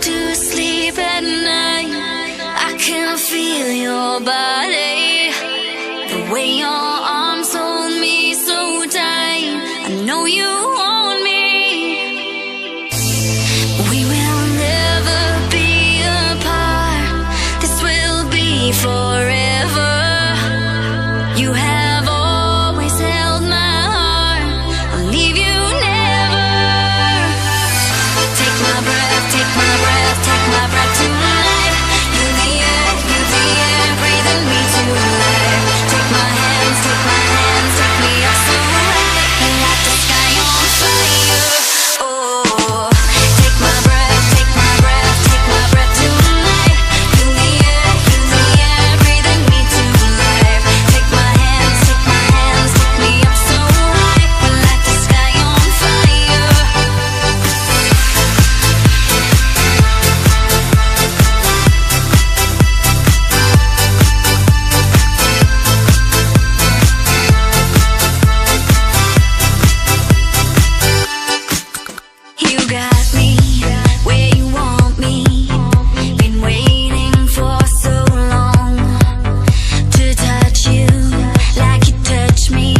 To sleep at night. I can feel your body, the way your arms hold me so tight. I know you want me. We will never be apart. This will be for. me.